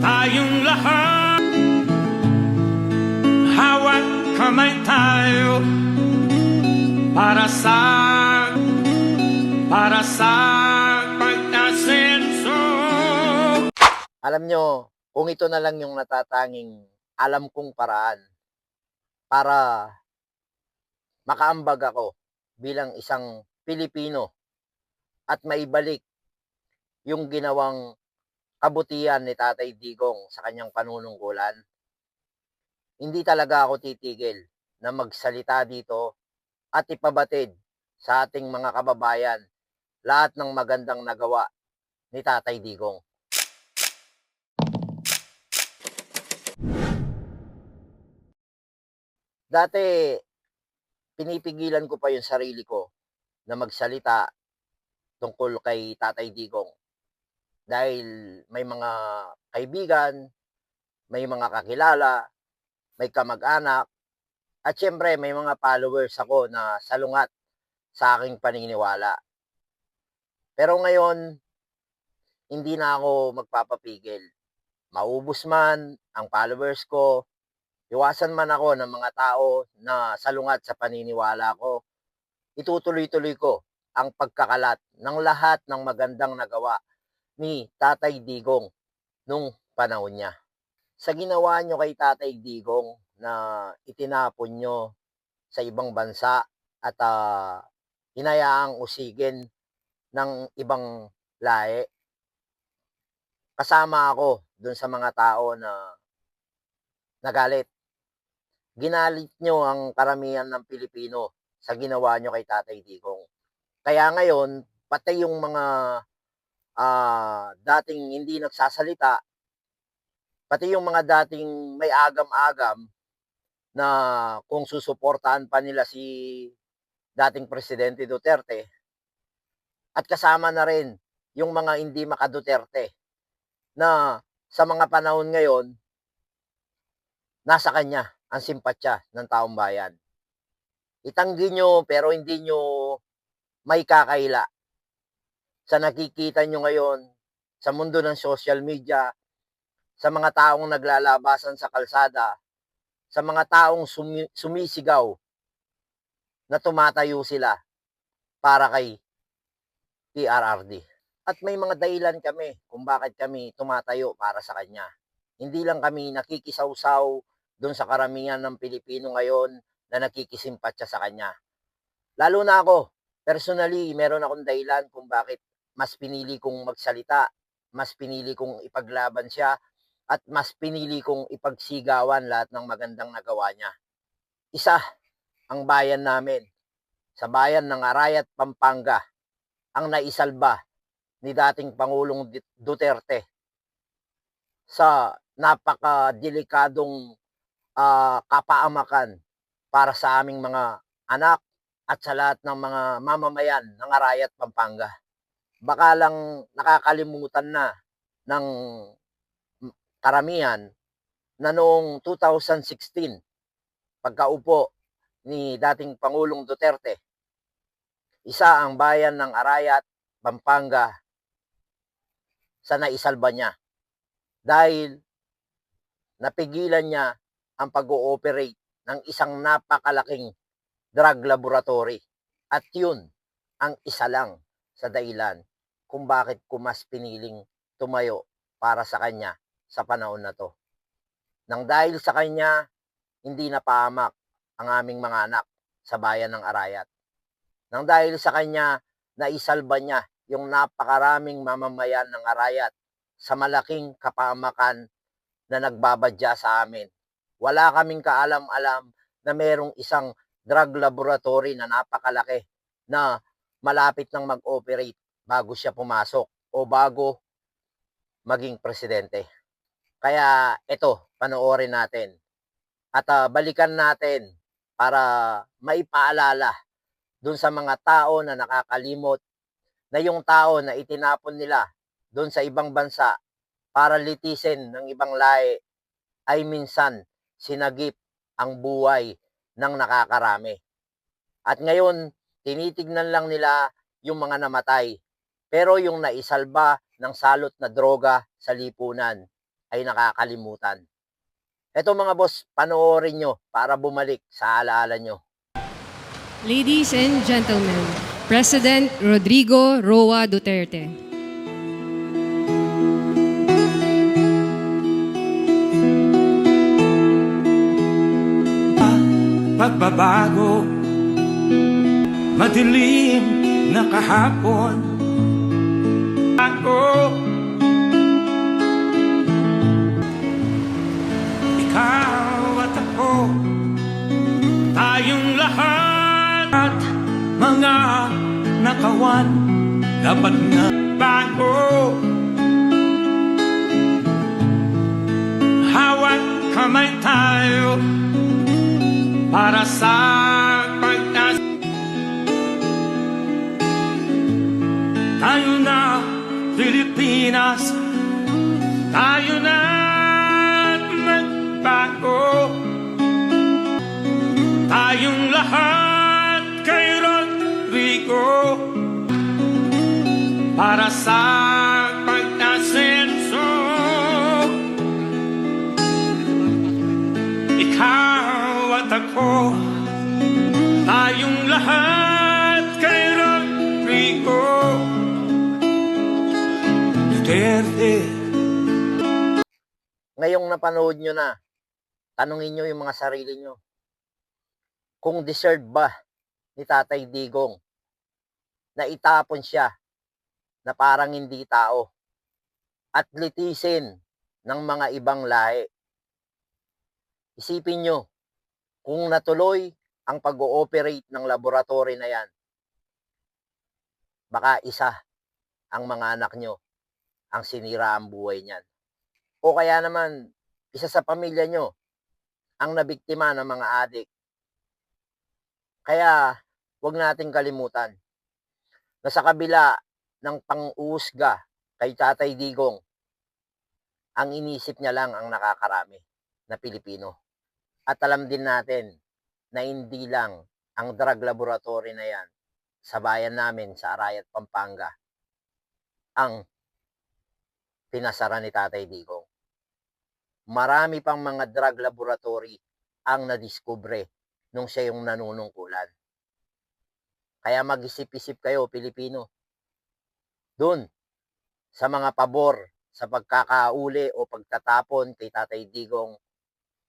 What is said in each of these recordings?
Tayong lahat. Hawat kamay tayo. Para sa Para sa pag-asenso. Alam nyo, kung ito na lang yung natatanging alam kong paraan para makaambag ako bilang isang Pilipino at maibalik yung ginawang kabutihan ni Tatay Digong sa kanyang panunungkulan. Hindi talaga ako titigil na magsalita dito at ipabatid sa ating mga kababayan lahat ng magandang nagawa ni Tatay Digong. Dati, pinipigilan ko pa yung sarili ko na magsalita tungkol kay Tatay Digong. Dahil may mga kaibigan, may mga kakilala, may kamag-anak, at syempre may mga followers ako na salungat sa aking paniniwala. Pero ngayon, hindi na ako magpapapigil. Maubos man ang followers ko, iwasan man ako ng mga tao na salungat sa paniniwala ko, itutuloy-tuloy ko ang pagkakalat ng lahat ng magandang nagawa ni Tatay Digong nung panahon niya. Sa ginawa nyo kay Tatay Digong na itinapon nyo sa ibang bansa at uh, hinayaang usigin ng ibang lahi, kasama ako dun sa mga tao na nagalit. Ginalit nyo ang karamihan ng Pilipino sa ginawa nyo kay Tatay Digong. Kaya ngayon, pati yung mga ah, dating hindi nagsasalita, pati yung mga dating may agam-agam na kung susuportahan pa nila si dating Presidente Duterte, at kasama na rin yung mga hindi makaduterte na sa mga panahon ngayon, nasa kanya ang simpatsya ng taong bayan. Itanggi nyo pero hindi nyo may kakaila. Sa nakikita nyo ngayon sa mundo ng social media, sa mga taong naglalabasan sa kalsada, sa mga taong sumi- sumisigaw na tumatayo sila para kay PRRD. At may mga dahilan kami kung bakit kami tumatayo para sa kanya. Hindi lang kami nakikisawsaw doon sa karamihan ng Pilipino ngayon na nakikisimpatsa sa kanya. Lalo na ako, personally, meron akong dahilan kung bakit mas pinili kong magsalita, mas pinili kong ipaglaban siya, at mas pinili kong ipagsigawan lahat ng magandang nagawa niya. Isa, ang bayan namin, sa bayan ng Arayat, Pampanga, ang naisalba ni dating Pangulong Duterte sa napakadelikadong uh, kapaamakan para sa aming mga anak at sa lahat ng mga mamamayan ng Arayat, Pampanga. Baka lang nakakalimutan na ng karamihan na noong 2016, pagkaupo ni dating Pangulong Duterte, isa ang bayan ng Arayat, Pampanga sa naisalba niya dahil napigilan niya ang pag-ooperate ng isang napakalaking drug laboratory. At yun ang isa lang sa dahilan kung bakit ko mas piniling tumayo para sa kanya sa panahon na to. Nang dahil sa kanya, hindi napahamak ang aming mga anak sa bayan ng Arayat. Nang dahil sa kanya, naisalba niya yung napakaraming mamamayan ng Arayat sa malaking kapamakan na nagbabadya sa amin. Wala kaming kaalam-alam na merong isang drug laboratory na napakalaki na malapit nang mag-operate bago siya pumasok o bago maging presidente. Kaya ito, panoorin natin. At uh, balikan natin para maipaalala dun sa mga tao na nakakalimot na yung tao na itinapon nila doon sa ibang bansa para litisin ng ibang lahi ay minsan sinagip ang buhay ng nakakarami. At ngayon, tinitignan lang nila yung mga namatay. Pero yung naisalba, ng salot na droga sa lipunan ay nakakalimutan. Eto mga boss, panoorin nyo para bumalik sa alaala nyo. Ladies and gentlemen, President Rodrigo Roa Duterte. pagbabago Madilim na kahapon Ako. Ikaw at ako Tayong lahat. At mga nakawan Dapat na bago. Hawat kamay tayo para sa pagtas Tayo na Pilipinas Tayo na magbago. Tayong lahat kay Rodrigo. Para sa pagtasenso Ikaw at ako Tayong lahat Ngayong napanood nyo na, tanungin nyo yung mga sarili nyo. Kung deserve ba ni Tatay Digong na itapon siya na parang hindi tao at litisin ng mga ibang lahi. Isipin nyo, kung natuloy ang pag-ooperate ng laboratory na yan, baka isa ang mga anak nyo ang sinira ang buhay niyan. O kaya naman, isa sa pamilya nyo ang nabiktima ng mga adik. Kaya, wag nating kalimutan na sa kabila ng pang-uusga kay Tatay Digong, ang inisip niya lang ang nakakarami na Pilipino. At alam din natin na hindi lang ang drug laboratory na yan sa bayan namin sa Arayat, Pampanga ang pinasara ni Tatay Digong. Marami pang mga drug laboratory ang nadiskubre nung siya yung nanunungkulan. Kaya mag-isip-isip kayo, Pilipino. Doon, sa mga pabor, sa pagkakauli o pagtatapon kay Tatay Digong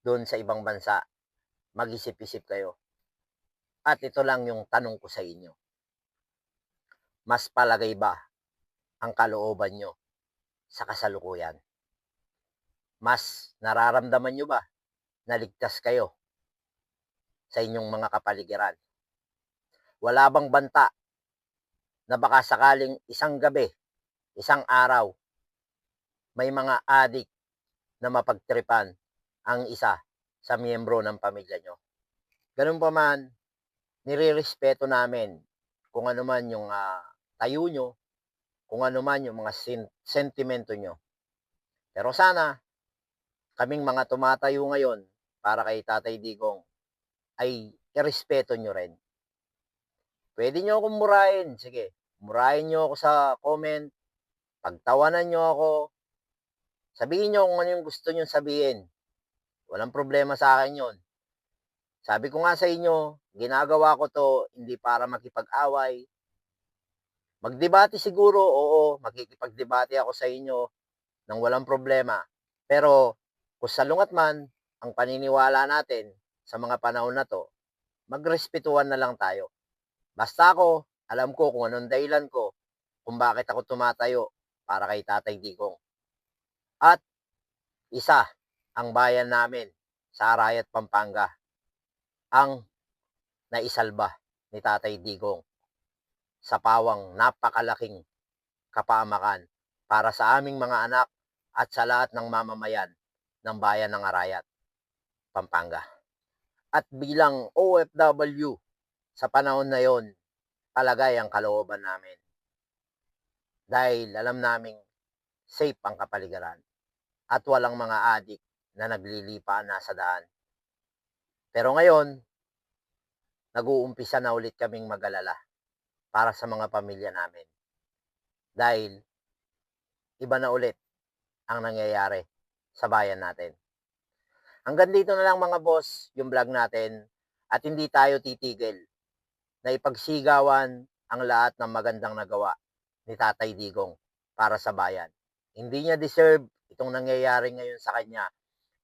doon sa ibang bansa, mag-isip-isip kayo. At ito lang yung tanong ko sa inyo. Mas palagay ba ang kalooban nyo sa kasalukuyan? Mas nararamdaman nyo ba na ligtas kayo sa inyong mga kapaligiran? Wala bang banta na baka sakaling isang gabi, isang araw, may mga adik na mapagtripan ang isa sa miyembro ng pamilya nyo. Ganun pa man, nirirespeto namin kung ano man yung ah, tayo nyo, kung ano man yung mga sen- sentimento nyo. Pero sana, kaming mga tumatayo ngayon para kay Tatay Digong ay irespeto nyo rin. Pwede nyo akong murahin. Sige, murahin nyo ako sa comment. Pagtawanan nyo ako. Sabihin nyo kung ano yung gusto nyo sabihin. Walang problema sa akin yon. Sabi ko nga sa inyo, ginagawa ko to hindi para makipag-away. Magdebate siguro, oo, makikipagdebate ako sa inyo nang walang problema. Pero kung salungat man ang paniniwala natin sa mga panahon na to, magrespetuhan na lang tayo. Basta ako, alam ko kung anong dahilan ko kung bakit ako tumatayo para kay Tatay Digong. At isa ang bayan namin sa Arayat, Pampanga ang naisalba ni Tatay Digong sa pawang napakalaking kapamakan para sa aming mga anak at sa lahat ng mamamayan ng bayan ng Arayat, Pampanga. At bilang OFW sa panahon na yon, palagay ang kalooban namin. Dahil alam naming safe ang kapaligiran at walang mga adik na naglilipa na sa daan. Pero ngayon, nag-uumpisa na ulit kaming magalala para sa mga pamilya namin. Dahil iba na ulit ang nangyayari sa bayan natin. Hanggang dito na lang mga boss, yung vlog natin at hindi tayo titigil na ipagsigawan ang lahat ng magandang nagawa ni Tatay Digong para sa bayan. Hindi niya deserve itong nangyayari ngayon sa kanya.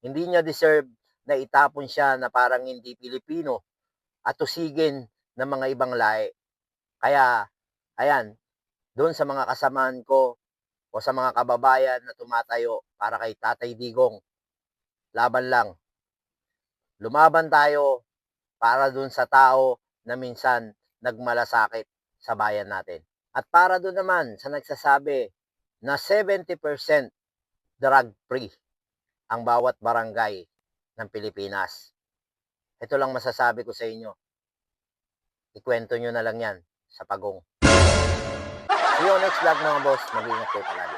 Hindi niya deserve na itapon siya na parang hindi Pilipino at usigin ng mga ibang lahi. Kaya, ayan, doon sa mga kasamaan ko o sa mga kababayan na tumatayo para kay Tatay Digong, laban lang. Lumaban tayo para doon sa tao na minsan nagmalasakit sa bayan natin. At para doon naman sa nagsasabi na 70% drug free ang bawat barangay ng Pilipinas. Ito lang masasabi ko sa inyo. Ikwento nyo na lang yan sa pagong. See you next vlog mga boss. Mag-ingat kayo palagi.